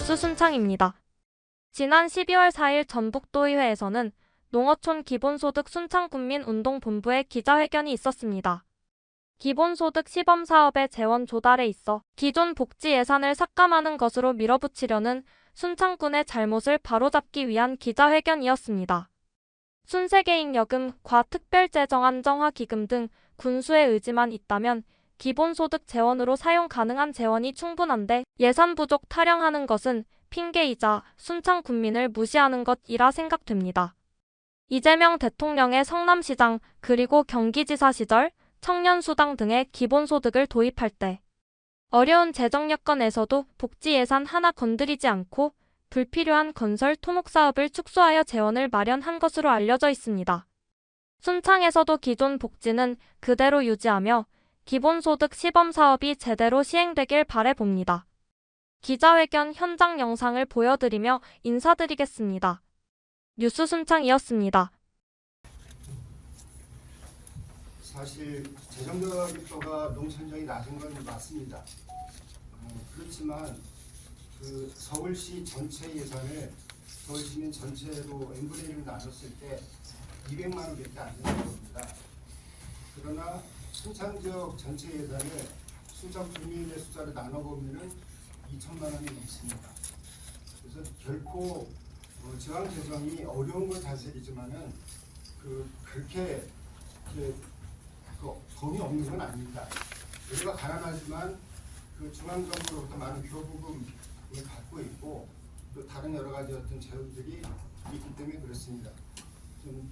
뉴스 순창입니다. 지난 12월 4일 전북도의회에서는 농어촌 기본소득 순창군민운동본부의 기자회견이 있었습니다. 기본소득 시범 사업의 재원 조달에 있어 기존 복지 예산을 삭감하는 것으로 밀어붙이려는 순창군의 잘못을 바로잡기 위한 기자회견이었습니다. 순세계잉여금, 과 특별재정 안정화 기금 등 군수의 의지만 있다면 기본소득 재원으로 사용 가능한 재원이 충분한데 예산 부족 타령하는 것은 핑계이자 순창 군민을 무시하는 것이라 생각됩니다. 이재명 대통령의 성남시장 그리고 경기지사 시절 청년수당 등의 기본소득을 도입할 때 어려운 재정 여건에서도 복지 예산 하나 건드리지 않고 불필요한 건설 토목 사업을 축소하여 재원을 마련한 것으로 알려져 있습니다. 순창에서도 기존 복지는 그대로 유지하며 기본소득 시범 사업이 제대로 시행되길 바래봅니다. 기자회견 현장 영상을 보여드리며 인사드리겠습니다. 뉴스 순창이었습니다. 사실 재정적립도가 농촌정이 낮은 건 맞습니다. 어, 그렇지만 그 서울시 전체 예산을 서울시민 전체로 n분의 1을 나눴을 때 200만 원밖에 안 되는 겁니다. 그러나 순창 지역 전체 예산을 순창 주민의 숫자를 나눠보면은 2천만 원이 넘습니다. 그래서 결코 어, 지방 재정이 어려운 건 사실이지만은 그 그렇게 이제 그 돈이 없는 건 아닙니다. 우리가 가난하지만 그 중앙 정부로부터 많은 교부금을 갖고 있고 또 다른 여러 가지 어떤 재원들이 있기 때문에 그렇습니다. 좀